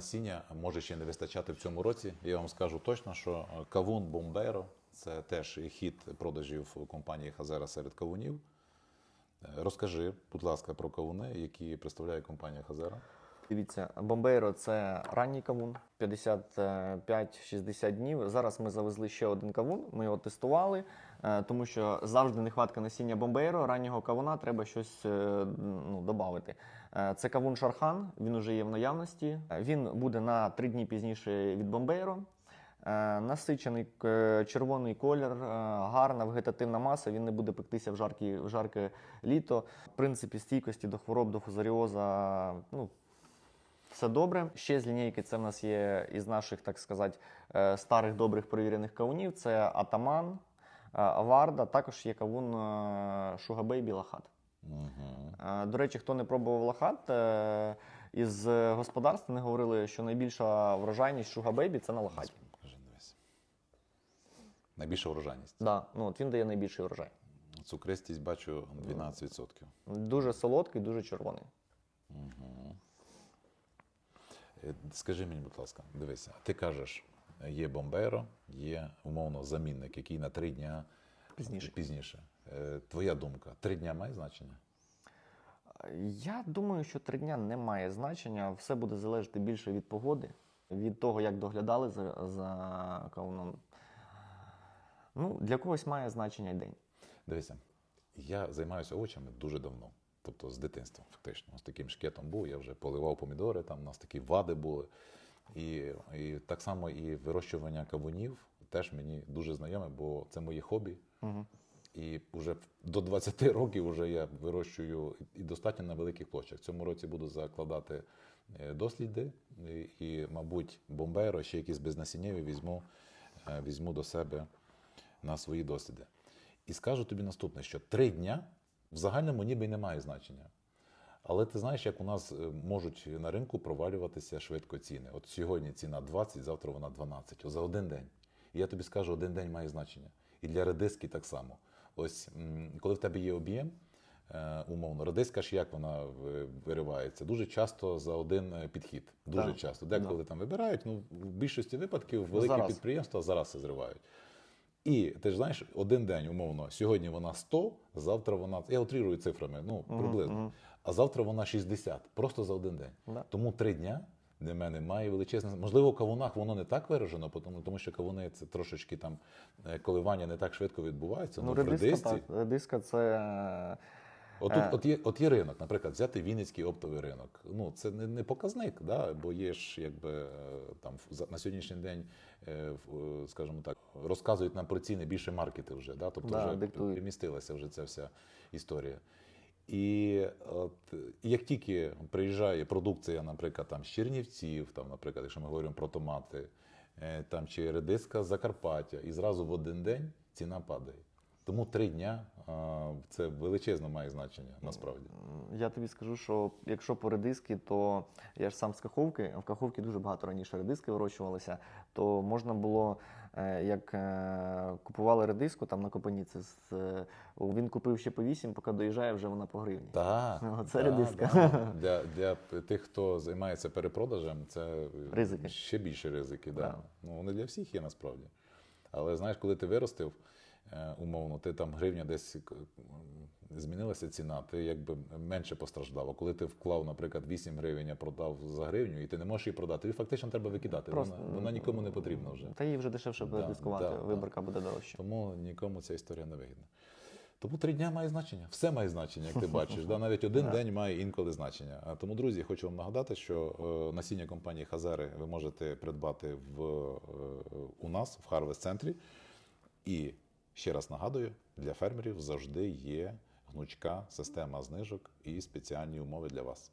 Насіння може ще не вистачати в цьому році. Я вам скажу точно, що кавун Бомберо це теж хід продажів компанії Хазера серед кавунів. Розкажи, будь ласка, про кавуни, які представляє компанія Хазера. Дивіться, Бомбейро це ранній кавун, 55-60 днів. Зараз ми завезли ще один кавун, ми його тестували, е, тому що завжди нехватка насіння Бомбейро, раннього кавуна треба щось е, ну, додати. Це кавун Шархан, він уже є в наявності. Е, Він буде на 3 дні пізніше від Бомбейро. Е, Насичений е, червоний колір, е, гарна вегетативна маса. Він не буде пектися в жаркі, в жарке літо. В принципі, стійкості до хвороб, до фузаріоза, ну, все добре. Ще з лінійки це в нас є із наших, так сказати, е, старих добрих перевірених кавунів. Це Атаман, е, Аварда, також є кавун е, Шугабейбі Лахат. Угу. Е, До речі, хто не пробував лахат, е, із господарств вони говорили, що найбільша врожайність Шугабейбі це на лахаті. Найбільша урожайність. Да, ну, от він дає найбільший врожай. Цукристість бачу 12%. Дуже солодкий, дуже червоний. Е, Скажи мені, будь ласка, дивися, ти кажеш, є бомберо, є умовно замінник, який на три дня Пізніше. пізніше. Е, Твоя думка, три дня має значення? Я думаю, що три дня не має значення. Все буде залежати більше від погоди, від того, як доглядали за, за кавуном. Ну, для когось має значення день. Дивися, я займаюся овочами дуже давно. Тобто з дитинства, фактично. З таким шкетом був, я вже поливав помідори, там у нас такі вади були. І, і так само і вирощування кавунів теж мені дуже знайоме, бо це моє хобі. Угу. І вже до 20 років вже я вирощую і достатньо на великих площах. Цьому році буду закладати е, досліди, і, і мабуть, бомберо, ще якісь безнасіннєві візьму, е, візьму до себе на свої досліди. І скажу тобі наступне: що три дня в загальному ніби й не має значення. Але ти знаєш, як у нас е, можуть на ринку провалюватися швидко ціни. От сьогодні ціна 20, завтра вона 12. О, за один день. І я тобі скажу, один день має значення. І для редиски так само. Ось коли в тебе є об'єм, е, умовно, редиска ж як вона виривається? Дуже часто за один е, підхід. Дуже Так. часто. Деколи Да. там вибирають, ну в більшості випадків великі Зараз. підприємства зараз це зривають. І ти ж знаєш, один день, умовно, сьогодні вона 100, завтра вона. Я утрірую цифрами, ну приблизно. мгм. А завтра вона 60, просто за один день. Да. Тому три дня для мене має величезне. Можливо, в кавунах воно не так виражено, тому, тому що кавуни це трошечки там е, коливання не так швидко відбувається. Ну, в редиска. Редиска це. От, Е. от, є, от є ринок, наприклад, взяти Вінницький оптовий ринок. Ну, це не, не показник, да? бо є ж якби е, там на сьогоднішній день, е, скажімо так, розказують нам про ціни більше маркети вже, да? тобто Да, вже диктують. примістилася вже ця вся історія. І от як тільки приїжджає продукція, наприклад, там з Чернівців, там, наприклад, якщо ми говоримо про томати, там чи редиска з Закарпаття, і зразу в один день ціна падає. Тому три дня це величезно має значення насправді. Я тобі скажу, що якщо по редиски, то я ж сам з Каховки, а в Каховці дуже багато раніше редиски вирощувалися, то можна було, е, як е, купували редиску там на Копаніці, е, він купив ще по 8, поки доїжджає, вже вона по гривні. Так, Ну, це так, редиска. да. Для, для тих, хто займається перепродажем, це Ризики. ще більше ризики. Да. Да. Ну, вони для всіх є насправді. Але знаєш, коли ти виростив, умовно, ти там гривня десь змінилася ціна, ти якби менше постраждав. А коли ти вклав, наприклад, 8 гривень, а продав за гривню, і ти не можеш її продати, тобі фактично треба викидати. Просто, вона, вона нікому не потрібна вже. Та їй вже дешевше буде Да, дискувати, да, да. виборка буде дорожча. Тому нікому ця історія не вигідна. Тому три дня має значення. Все має значення, як ти бачиш. Да? Навіть один Да. день має інколи значення. А тому, друзі, хочу вам нагадати, що е, насіння компанії Хазари ви можете придбати в, е, у нас в Харвест центрі. І ще раз нагадую, для фермерів завжди є гнучка система знижок і спеціальні умови для вас.